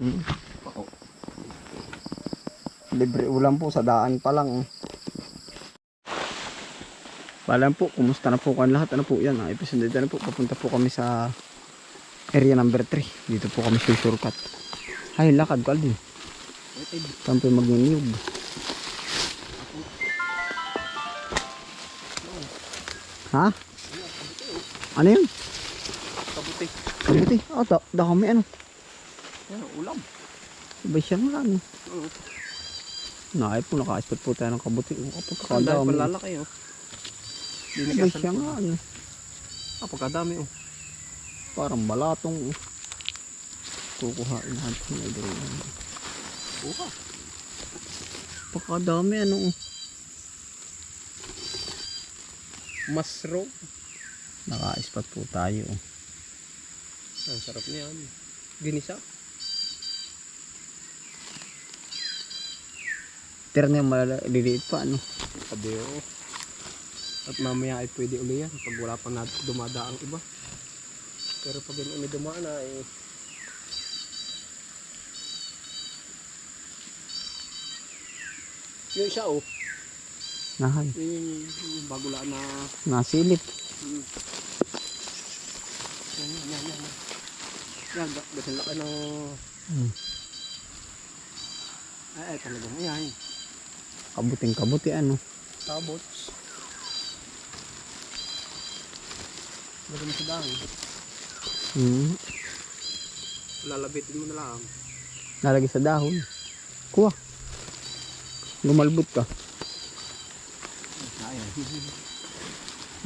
Mm. Libre ulam po sa daan pa lang. Paalam po, kumusta na po kan lahat? Ano po yan? Ah, episode na po. Papunta po kami sa area number 3. Dito po kami susurkat. Ay, lakad ko din. Saan po mag-niyog? Ha? Ano yun? Kabuti. Kabuti. Oh, da dami ano. Yan, ulam. Iba siya nga ano. Oo. Naay po, naka-spot po tayo ng kabuti. Oh, kapag Ang dahil palalaki oh. Iba siya nga ano. Ah, pagkadami oh. Parang balatong. oh. Kukuhain natin na ito. Uha. Pagkadami ano. oh. Masro. Naka-spot po tayo. oh. Ang sarap niyan. Ginisa. Tira na yung maliliit pa ano. Oh. At mamaya ay pwede uli yan pag wala pa na dumadaang iba. Pero pag yun may dumaan na eh. Yung isa oh. Nahay. Yun yung, yung, lang na Nasilip. Hmm. Yan, yan, yan, yan. Da- dahil laki ng... Hmm. Ay, ay, talagang yan. Kabuting kabuti ano. Tabots. Lagyan mo sa dahon. Hmm. Lalabitin mo na lang. Nalagay sa dahon. Kuha. Lumalbot ka. Ayan.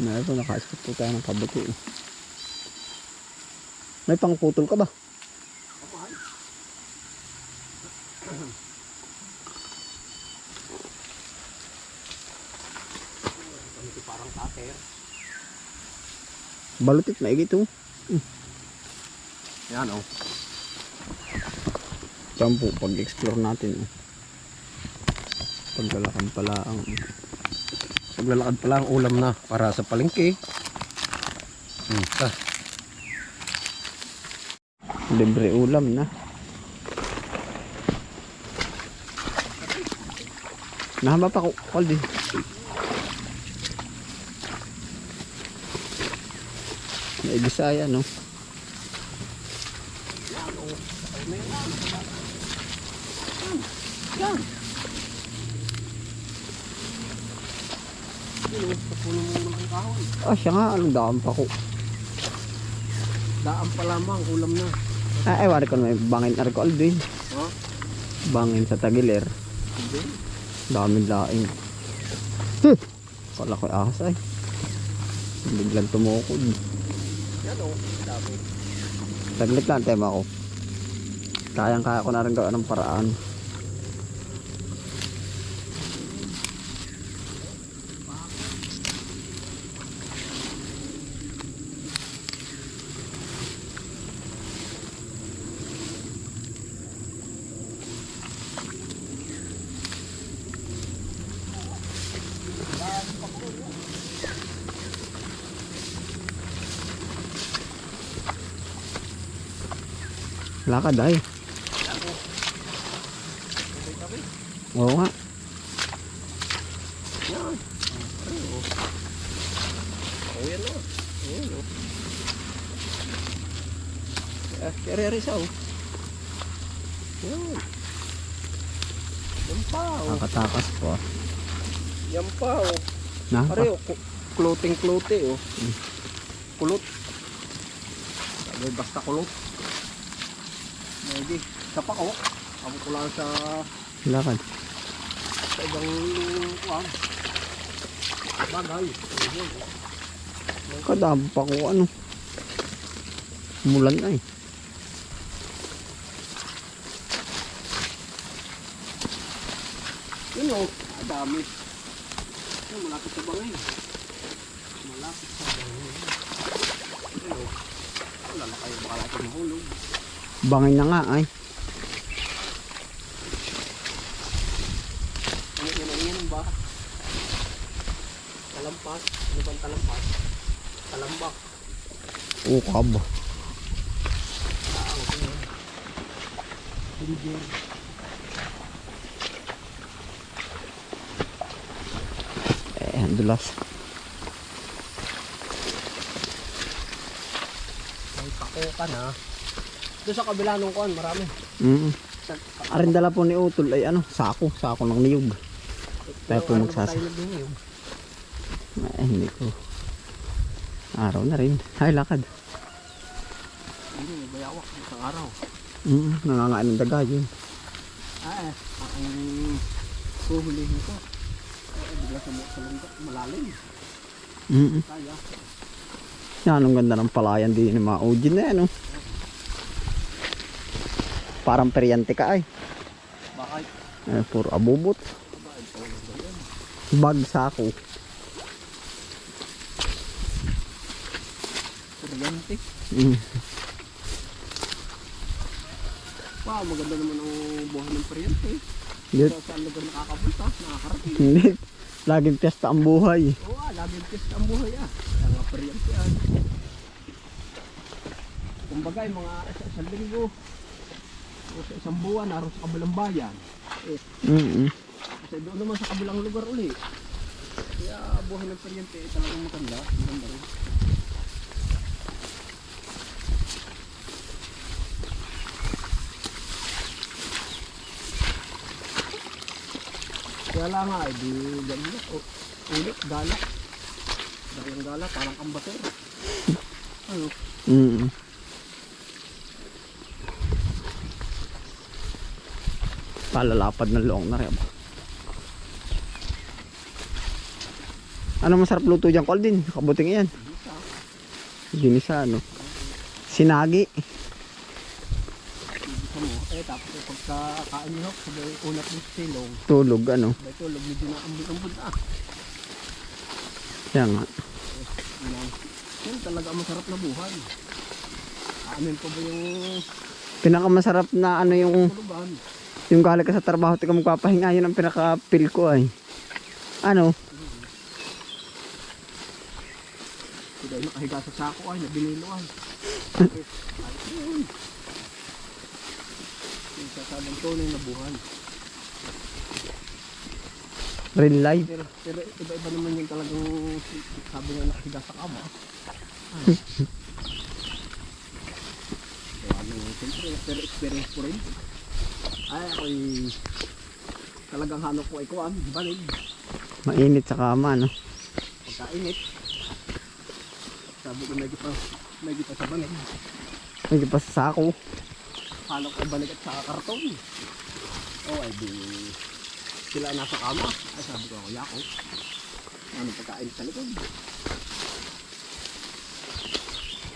Na ito, naka-spot po tayo ng kabuti. May pangputol ka ba? Ako, hay. Ano ito parang cutter? Balutit, maigit oh. Yan oh. Diyan po, pag-explore natin. oh. Paglalakad pala ang... Paglalakad pala ang ulam na para sa palengke. Hmm. Ah, Libre ulam na. Nahaba pa ko, Caldi. May Bisaya, no? Ah, siya nga, anong daan pa ko. Daan pa lamang ulam na. Ah, ewan ko na may bangin na ko, Aldi. Ha? Bangin sa Tagiler. Daming laing. Huh! Kala ko ahas ay. Biglang tumukod. Yan oh. Dami. Saglit lang tema ko. Kayang kaya ko na rin gawin ng paraan. Lakad ay. Oo nga. Yan. Ay, oh. Oh, yan oh. Ayan oh. Eh, kere siya oh. Yan. Yan pa oh. Nakatakas po. Yan pa oh. Na? Pare oh. ku- Clothing clote oh. Kulot. Sabi basta kulot. Maybe. Sapa ko. Ako ko lang sa, Lakad. sa ibang kuwan. Bagay. Oh. Kadami pa ko ano. Mulan ay. Yun o, ang dami. Yun, malapit sa bangay. Malapit sa bangay. Yun o. Wala na kayo baka natin mahulog. Bangin na nga ay. Ano yun, ano yan ba? Talampas. Ano bang talampas? Talambak. Ukab. Ah, okay. Eh, dulas. May pakukan ha. Doon sa kabila nung kuan, marami. Mm. Sa, Arin dala po ni Utol ay ano, sako, sako ng niyog. Tayo po Ano magsasa- tayo? Eh, hindi ko. Araw na rin. Ay, lakad. Hindi, bayawak. Isang araw. Mm, nangangain ng daga yun. Ah, eh. Ang huhulihin ko. Eh, bigla sa lungga. Malalim. Mm. Kaya. Yan, ang ganda ng palayan din ng mga ujin na yan, oh. Parang peryante ka ay. Bakit? Eh, puro abubot. Bakit? Oh, Kuryente. Mm. Wow, maganda naman ang buhay ng kuryente. Hindi, Sa saan lugar nakakapunta, nakakarating. hindi. Laging piyesta ang buhay. Oo, ah, laging test ang buhay ah. Kaya nga kuryente ah. Kumbaga, yung mga isa isang linggo, o sa isang buwan, naroon sa kabilang bayan. Eh, Mm. kasi doon naman sa kabilang lugar uli. Kaya buhay ng kuryente, eh, talagang maganda. Maganda rin. Kaya lang nga, eh, di ganun o, ulit, gala. Dalang gala, parang kambaser. Ano? Mm. Palalapad ng loong na rin. Ano masarap luto dyan, Coldin? Kabuting yan. Ginisa, ano? Sinagi. Bisa mo. Eh, tapos eh, pagkakain nyo, sabay unat ng silong, Tulog, ano? sabay tulog, medyo na ambot-ambot na. Yan nga. Yan. Yan talaga ang masarap na buhay. Amin pa ba yung Pinakamasarap na ano yung yung galing ka sa trabaho, tika magpapahinga, yun ang pinaka-feel ko ay. Ano? Yung nakahiga sa sako ay, nabinilo ay. Ay, yun. Yung sasabang tunay na buhay. Real life. Pero, pero iba-iba naman yung talagang sabi nga nakahiga sa kama. Ay. so, ano, siyempre, pero experience ko rin. Ay, ako'y talagang hanap ko ay kuwan, balig, Mainit sa kama, no? pagkainit. Sabi ko may kita, may kita sa balig. Hindi pa sa sako. Hanap ko balig at sa karton. Oh, ay di, sila nasa kama. Ay, sabi ko, kuya ko. Ano pagkain sa likod?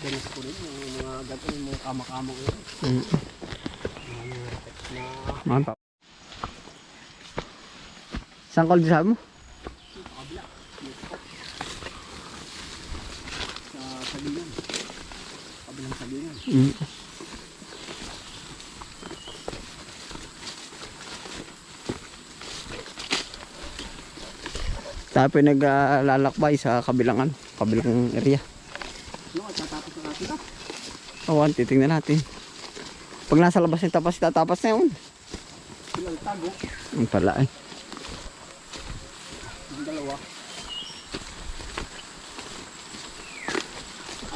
Ganit ko rin yung mga ganito, yung mga kama-kama ko yun. Mm. Manta. Saan Coldin sabi mo? kabila. Sa sagingan. Kabilang sagingan. Mm. Tayo po naglalakbay sa kabilang ano, kabilang area. Natin ah. Awan, titingnan natin. Pag nasa labas yung tapas, tatapas na yun. Ang pala eh. Yung dalawa.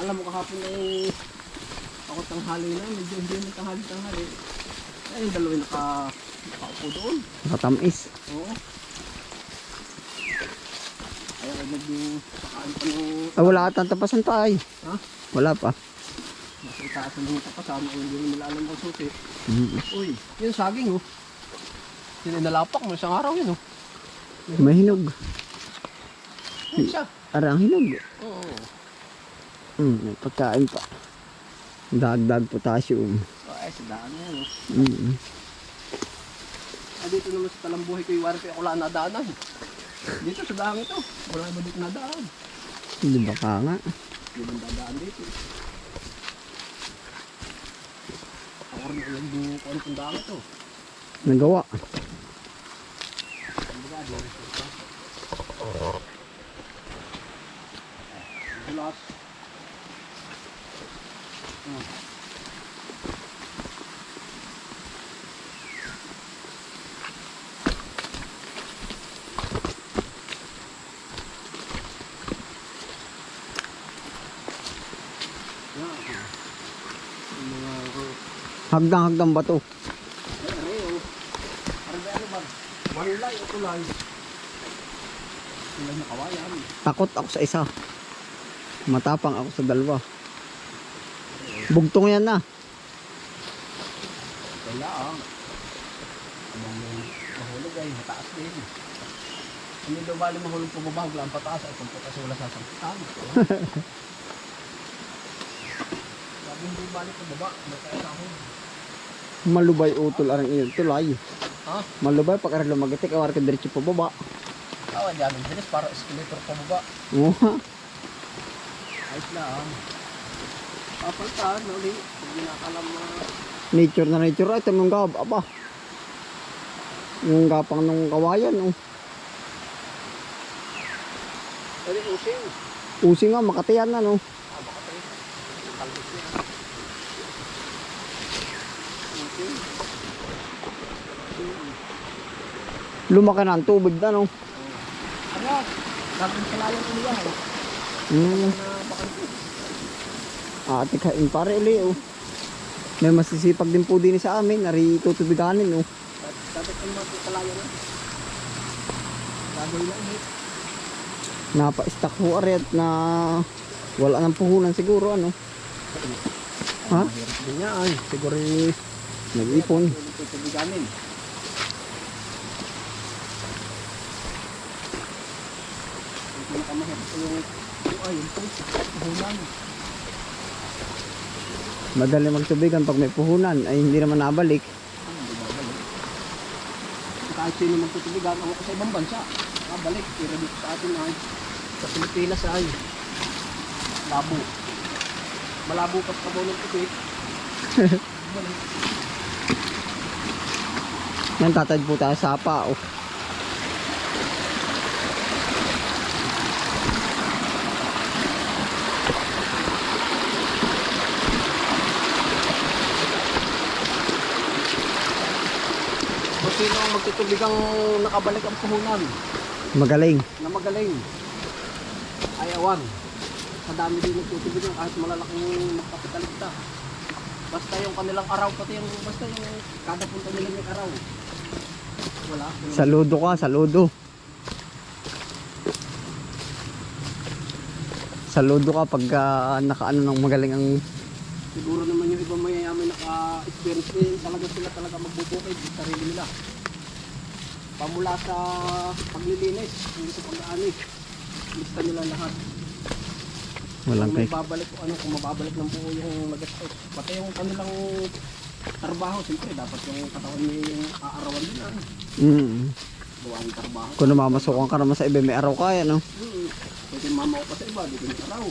Alam mo kahapon ay ako tanghali na, medyo hindi naman tanghali tanghali. Ay, yung dalawa yung naka, nakaupo doon. Nakatamis. Oo. Nag-pakain pa ng Ah, wala atang tapasan tayo. Ha? Wala pa. nasa itaas ng mga kapasan o hindi nila alam kung susi. Mm. Uy, yung saging oh. Yun ay nalapak mo isang araw yun oh. May hinog. Yun siya. Arang hinog. Oo. Mm, may pagkain pa. Dagdag potassium. Oh, ay, sa daan na yan oh. Mm. Ah, dito naman sa talambuhay ko yung wari ako wala nadaanan. Dito sa daan ito. Wala ba dito nadaan? Hindi ba ka nga? Hindi ba dadaan dito? Ako rin alam kung anong daan ito. Nagawa. Di Hagdang-hagdang bato. Ay, are, oh. Are, ano ba? Walay o tulay. Tulay na kawayan. Takot ako sa isa. Matapang ako sa dalawa. Bugtong yan na. Wala ah. Yung mahulog ay mataas din. Hindi daw bali mahulog pumabahog lang pataas ay kung pataas wala sasamputan. Sabi hindi bali pababa, mataas ako. Malubay utol arang iyon. Tulay. Ha? Malubay pag arang lumagitik. Awar ka diretso pa baba. Awa, di agad bilis para escalator pababa. Oo. Ayos lang. Papaltaan, uli. Pag ginakalam mo. nature na nature. Ito yung gab. Aba. Yung gapang ng kawayan. Oh. Pwede using. Usi nga. Makatiyan na no. Ah, baka tayo. Kalbis niya. Using. Lumaki na ang tubig na no. Ano? Laging kalayan ulit yan. Mm. Na baka Ate kain pare uli oh. May masisipag din po din sa amin. Nari tutubiganin oh. dapat ang mga kalayan na. Gagawin na ulit. Napa-stack ho aret na wala nang puhunan siguro ano. Ha? Niya ay. Siguro yung Nag-ipon. tutubiganin. Yung pinakamahirap yung yung ayun po. Puhunan. Madali magtubigan pag may puhunan ay hindi naman nabalik. Ano, di babalik? Kahit sino magtutubigan, ako sa ibang bansa. Babalik. Pero dito sa atin ay sa Pilipinas ay labo. Malabo pa sa ng. Balik. Yan tatad po tayo sa apa oh. Sino ang nakabalik ang puhunan Magaling. na magaling ay awan. Sa dami din nagtutubigan kahit malalaking magkapitaligta. Basta yung kanilang araw, pati yung basta yung kada punta nila may araw. Wala. wala. Saludo ka, saludo. Saludo ka pag ah, nakaano ng magaling ang Siguro naman yung ibang mayayaman naka-experience din talaga sila talaga magbubukid sa sarili nila. Pamula sa paglilinis, hindi sa pag-aani. Lista nila lahat. walang kung kay. babalik o ano, kung mababalik ng buo yung nag-stop. Pati yung kanilang trabaho, siyempre dapat yung katawan niya yung aarawan nila. Mm. Ng trabaho. Kung namamasukan ka naman sa iba, may araw kaya no. Hmm. Pwede mamaw pa sa iba, di ko may araw.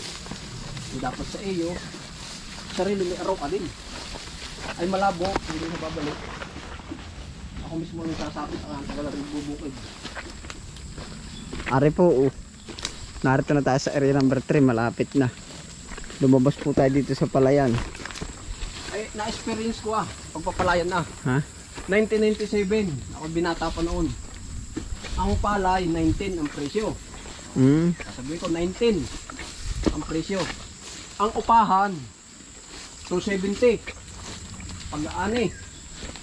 Dapat sa iyo, sarili may araw ka din. Ay malabo, hindi na babalik. Ako mismo yung sasapit ang tagal na rin bubukid. Ari po, oh. Narito na tayo sa area number 3, malapit na. Lumabas po tayo dito sa palayan. Ay, na-experience ko ah, pagpapalayan na. Ha? 1997, ako binata pa noon. Ang palay, 19 ang presyo. Mm. Sabi ko, 19 ang presyo. Ang upahan, 270. Pag-aani.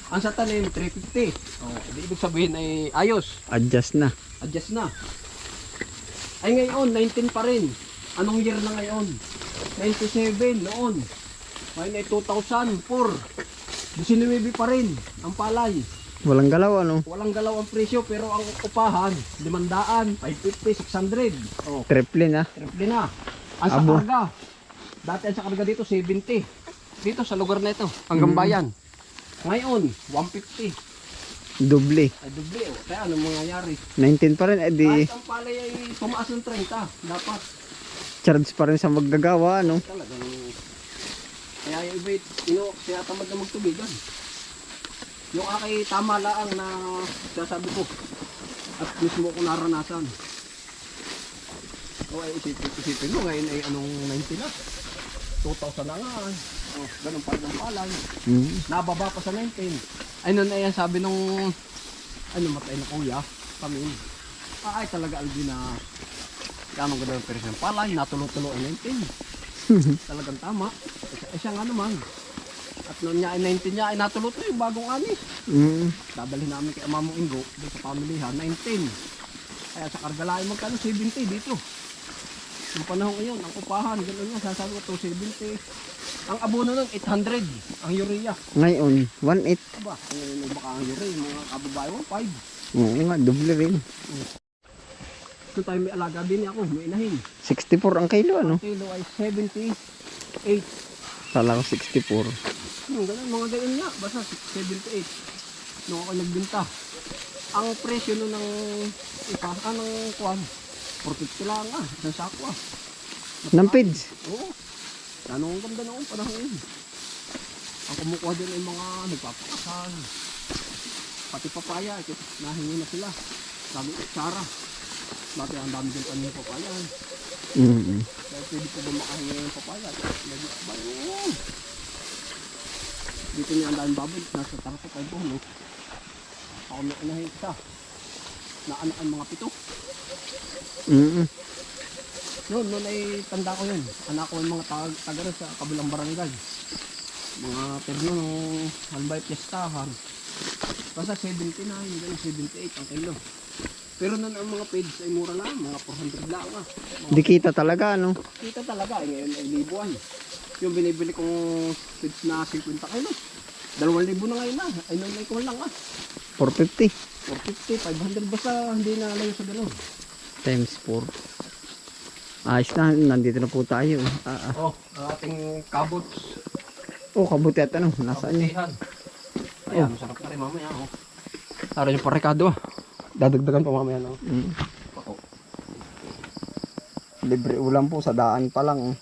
Ang sa tanim, 350. Oh, di ibig sabihin ay ayos. Adjust na. Adjust na. Ay ngayon, 19 pa rin. Anong year na ngayon? 97 noon. Ngayon ay 2004. 19 pa rin ang palay. Walang galaw ano. Walang galaw ang presyo pero ang upahan, 500, 550, 600. Oh, Triple na. triple na. Ang sa Abo. karga. Dati ang sa karga dito 70. Dito sa lugar na ito, hanggang Mm. Ngayon, 150. Doble. Ay doble. oh. Kaya anong mangyayari? 19 pa rin. Eh di, Kahit ang palay ay tumaas ng 30, dapat charge pa rin sa maggagawa ano. talagang kaya yung iba, ino, kaya tamad na magtubigan. Yung aki tama laang na sasabi ko at mismo ko naranasan. O ay isipin, isipin mo ngayon ay anong 90 na? 2,000 na nga. Oh, ganun pa ang palay. Mm. Nababa pa sa 19. Ay nun ay ang sabi nung ano matay na kuya kami. Ah, ay talaga albi na Kaya ganda ng presyo ng palay, natulo-tulo ang 19. Talagang tama. Eh, siya nga naman. At noon niya ay 19 niya ay natulot na yung bagong ani. Mm. Dadalhin namin kay Amamong Ingo doon sa pamilihan, 19. Kaya sa kargalain magkano 70 dito. Yung panahon ngayon, ang upahan, gano'n nga, sasabi ko 270. Ang abono nun, 800. Ang urea. Ngayon, 1.8. Aba, ngayon baka ang urea, mga kababae mo, 5. Oo nga, doble rin. Ito tayo may alaga din ako, may inahin. 64 ang kilo, ano? Ang kilo ay 78. Kala ko 64. Yung ganun, mga ganyan nga, basta 78. Nung ako nagbinta. Ang presyo nun ng ipa, ah, ng kwan, 450 lang ah, isang sako ah. Ng pids. Oo. Ano ang ganda noong panahon. Ang kumukuha din ay mga nagpapakasal. Pati papaya, nahingi na sila. Sabi, Sara. Dati ang dami din kanyang papaya. Mm. Dahil pwede po ba makahingi ng papaya? Medyo ba yun? Dito niya ang daming baboy. Nasa tara po kayo po. No? Ako may unahin isa. Na anak ang mga pito. Mm. Noon, noon ay tanda ko yun. Anak ko yung mga tag taga rin sa kabilang barangay. Mga perno nung halbay piyestahan. Basta 79, ganun 78 ang kilo. Pero noon ang mga page ay mura lang, mga 400 lang ah. Mga Di kita talaga, ano? kita talaga, eh, ngayon ay libuan. Yung binibili kong page na 50 kilo. 2,000 na ngayon na. Ay noon ay kulang lang ah. 450 450, 500 basta hindi na layo sa ganun. times 4. Ayos na, nandito na po tayo. Ah, ah. Oh, ang ating kabots. Oh, kabuti at ano, nasaan yun? Kabutihan. Ayan, masarap na rin mamaya. Oh. Tara yung parikado. ah. Dadagdagan pa mamaya. No? Mm. Libre ulam po sa daan pa lang. oh.